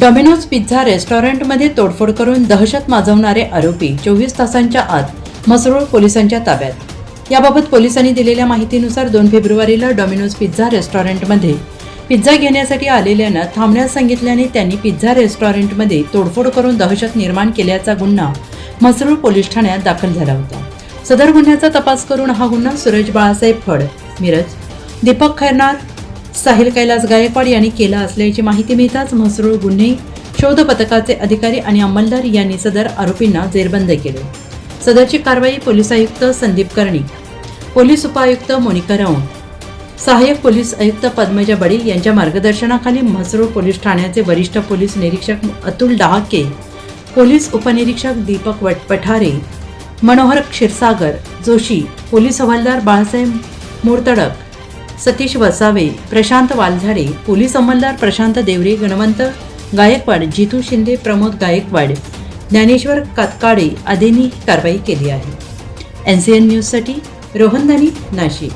Domino's pizza रेस्टॉरंटमध्ये तोडफोड करून दहशत माजवणारे आरोपी चोवीस तासांच्या आत मसरूळ पोलिसांच्या ताब्यात. याबाबत पोलिसांनी दिलेल्या माहितीनुसार दोन फेब्रुवारीला डॉमिनोज पिझ्झा रेस्टॉरंटमध्ये पिझ्झा घेण्यासाठी आलेल्यांना थांबण्यास सांगितल्याने त्यांनी पिझ्झा रेस्टॉरंटमध्ये तोडफोड करून दहशत निर्माण केल्याचा गुन्हा मसरूळ पोलीस ठाण्यात दाखल झाला होता. सदर गुन्ह्याचा तपास करून हा गुन्हा सूरज बाळासाहेब फड मिरज दीपक खैरनार साहिल कैलास गायकवाड यांनी केला असल्याची माहिती मिळताच म्हसरूळ गुन्हे शोध पथकाचे अधिकारी आणि अंमलदार यांनी सदर आरोपींना जेरबंद केले. सदरची कारवाई पोलीस आयुक्त संदीप कर्णिक पोलीस उपायुक्त मोनिका राऊत सहाय्यक पोलीस आयुक्त पद्मजा बडी यांच्या मार्गदर्शनाखाली म्हसरूळ पोलीस ठाण्याचे वरिष्ठ पोलीस निरीक्षक अतुल डहाके पोलीस उपनिरीक्षक दीपक वट पठारे मनोहर क्षीरसागर जोशी पोलीस हवालदार बाळासाहेब मोरतडक सतीश वसावे प्रशांत वालझाडे पोलीस अंमलदार प्रशांत देवरे गणवंत गायकवाड जितू शिंदे प्रमोद गायकवाड ज्ञानेश्वर कातकाडे आदींनी कारवाई केली आहे. एन सी एन न्यूजसाठी रोहन दानी नाशिक.